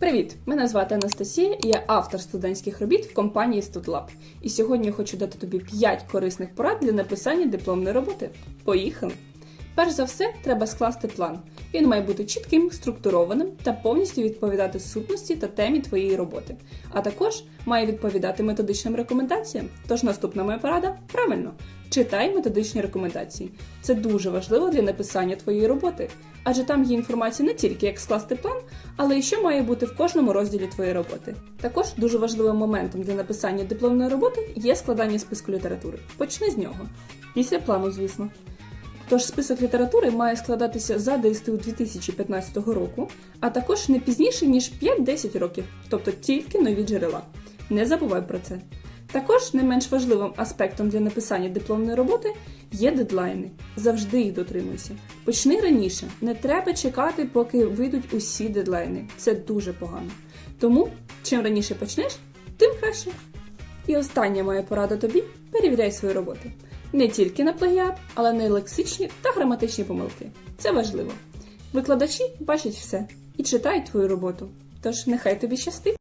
Привіт! Мене звати Анастасія, і я автор студентських робіт в компанії StudLab. І сьогодні я хочу дати тобі 5 корисних порад для написання дипломної роботи. Поїхали! Перш за все, треба скласти план. Він має бути чітким, структурованим та повністю відповідати сутності та темі твоєї роботи. А також має відповідати методичним рекомендаціям. Тож наступна моя порада правильно. Читай методичні рекомендації. Це дуже важливо для написання твоєї роботи, адже там є інформація не тільки як скласти план, але й що має бути в кожному розділі твоєї роботи. Також дуже важливим моментом для написання дипломної роботи є складання списку літератури. Почни з нього. Після плану, звісно. Тож список літератури має складатися за ДСТУ 2015 року, а також не пізніше ніж 5-10 років, тобто тільки нові джерела. Не забувай про це. Також не менш важливим аспектом для написання дипломної роботи є дедлайни. Завжди їх дотримуйся. Почни раніше, не треба чекати, поки вийдуть усі дедлайни. Це дуже погано. Тому, чим раніше почнеш, тим краще. І остання моя порада тобі перевіряй свої роботи. Не тільки на плагіат, але на лексичні та граматичні помилки. Це важливо. Викладачі бачать все і читають твою роботу. Тож нехай тобі щастить!